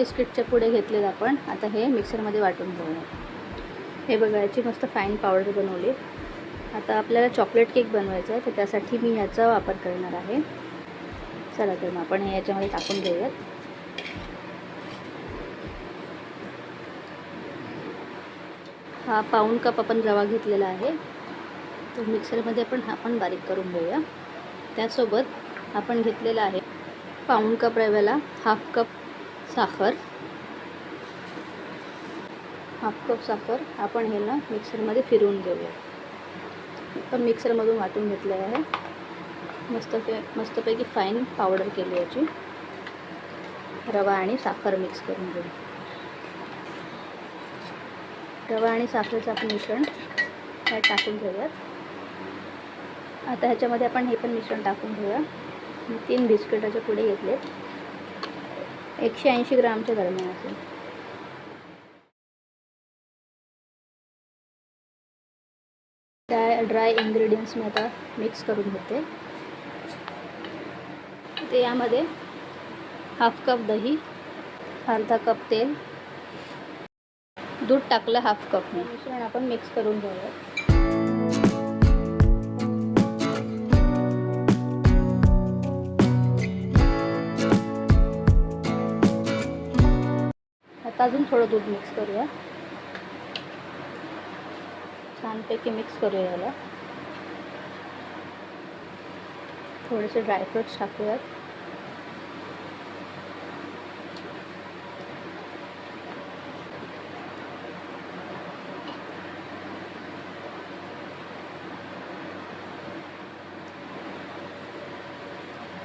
बिस्किटच्या पुढे घेतलेत आपण. आता हे मिक्सरमध्ये वाटून घेऊया. हे बघा याची मस्त फाईन पावडर बनवली. आता आपल्याला चॉकलेट केक बनवायचा आहे तर त्यासाठी मी ह्याचा वापर करणार आहे. चला तर मग आपण हे याच्यामध्ये टाकून घेऊयात. हा पाऊण कप आपण रवा घेतलेला आहे. तो मिक्सरमध्ये आपण हा पण बारीक करून घेऊया. त्यासोबत आपण घेतलेला आहे पाऊण कप रव्याला हाफ कप साखर. हाफ कप साखर. आपण ह्याला मिक्सरमध्ये फिरवून घेऊया. पण मिक्सरमधून वाटून घेतले आहे मस्त मस्तपैकी फाईन पावडर केली याची. रवा आणि साखर मिक्स करून घेऊ. रवा आणि साखरेचं आपण मिश्रण त्यात टाकून घेऊयात. आता ह्याच्यामध्ये आपण हे पण मिश्रण टाकून घेऊया. मी तीन बिस्किटाचे पुढे घेतलेत. एकशे ऐंशी ग्रामच्या दरम्यान असेल. ड्राय ड्राय इन्ग्रेडियंट्स मी आता मिक्स करून घेते. ते यामध्ये हाफ कप दही अर्धा कप तेल दूध टाकलं हाफ कप मिश्रण आपण मिक्स करून घेऊया आता अजून थोडं दूध मिक्स करूया छानपैकी मिक्स करूया याला थोडेसे ड्रायफ्रुट्स टाकूयात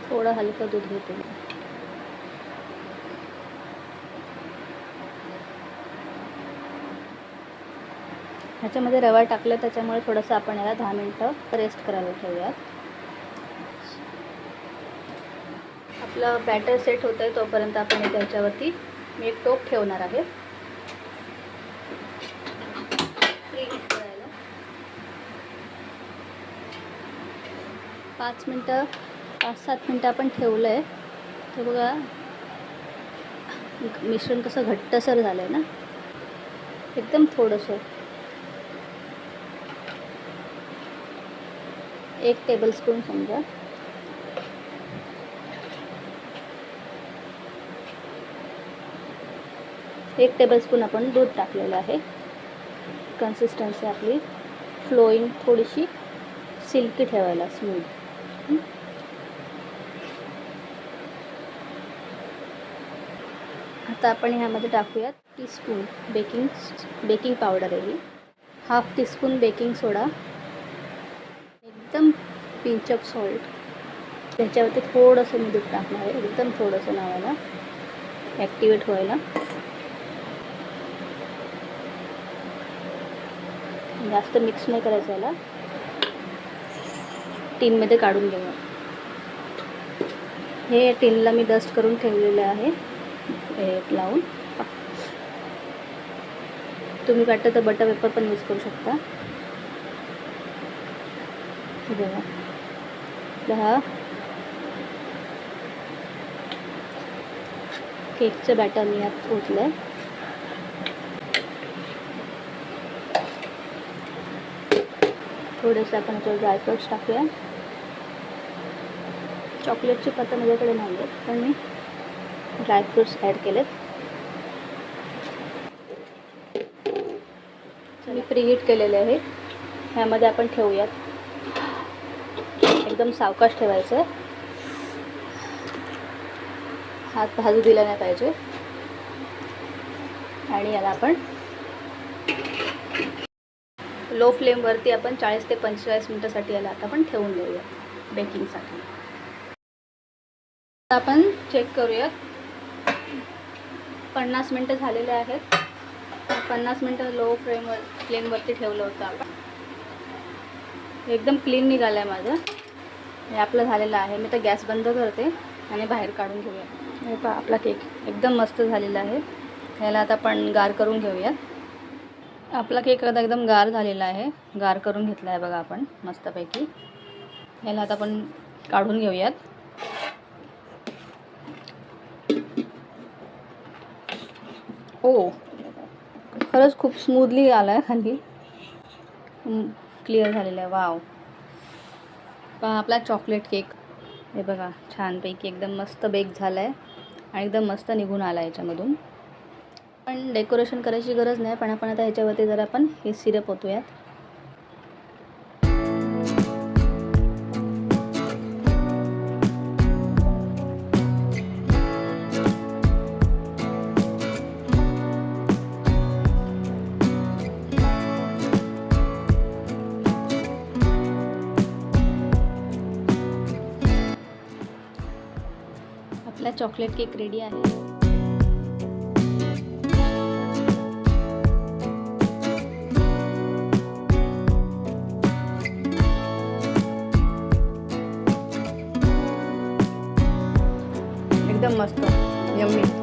थोडं हलकं दूध घेते ह्याच्यामध्ये रवा टाकलं त्याच्यामुळे थोडंसं आपण याला दहा मिनटं रेस्ट करायला ठेवूयात. आपलं बॅटर सेट होतं आहे तोपर्यंत आपण त्याच्यावरती मी एक टोप ठेवणार आहे. पाच मिनटं पाच सात मिनटं आपण ठेवलं आहे तर बघा. मिश्रण कसं घट्टसर झालं आहे ना? एकदम थोडंसं. एक टेबलस्पून समजा. एक टेबलस्पून आपण दूध टाकलेलं आहे. कन्सिस्टन्सी आपली फ्लोईंग थोडीशी सिल्की ठेवायला स्मूथ आता आपण ह्यामध्ये टाकूयात टीस्पून बेकिंग बेकिंग पावडर आहे हाफ टीस्पून बेकिंग सोडा एकदम पिंच ऑफ सॉल्ट त्याच्यावरती थोडंसं मी दूध टाकणार आहे. एकदम थोडंसं नावाला ॲक्टिवेट व्हायला. जास्त मिक्स नाही करायचं याला. टीनमध्ये काढून घेऊया. हे टीनला मी डस्ट करून ठेवलेलं आहे. हे लावून. तुम्ही वाटतं तर बटर पेपर पण यूज करू शकता. दहा केकचं बॅटर मी यात ओतलं आहे थोडेसे आपण याच्यावर ड्रायफ्रुट्स टाकूया चॉकलेटची पत्ता माझ्याकडे नाही आहेत पण मी ड्रायफ्रुट्स ॲड केलेत मी प्रीहीट केलेले आहे ह्यामध्ये आपण ठेवूयात एकदम सावकाश ठेवायचं. आहे हात भाजू दिला नाही पाहिजे. आणि याला आपण लो फ्लेमवरती आपण चाळीस ते पंचेचाळीस मिनटासाठी याला आता आपण ठेवून देऊया बेकिंगसाठी आता आपण चेक करूयात. पन्नास मिनटं झालेले आहेत. पन्नास मिनटं लो फ्लेमवर फ्लेमवरती ठेवलं होतं आपण. एकदम क्लीन निघालं आहे माझं. हे आपलं झालेलं आहे. मी तर गॅस बंद करते आणि बाहेर काढून घेऊया. हे पहा आपला केक एकदम मस्त झालेला आहे. ह्याला आता आपण गार करून घेऊयात आपला केक आता एकदम गार झालेला आहे. गार करून घेतला आहे बघा आपण मस्तपैकी. ह्याला आता आपण काढून घेऊयात. हो खरंच खूप स्मूदली आला आहे खाली क्लिअर झालेला आहे. वाव. आपला चॉकलेट केक हे बघा छानपैकी एकदम मस्त बेक झाला आहे आणि एकदम मस्त निघून आला आहे याच्यामधून. पण डेकोरेशन करायची गरज नाही पण आपण आता ह्याच्यावरती जर आपण हे सिरप ओतूयात. आपला चॉकलेट केक रेडी आहे. एकदम मस्त यम्मी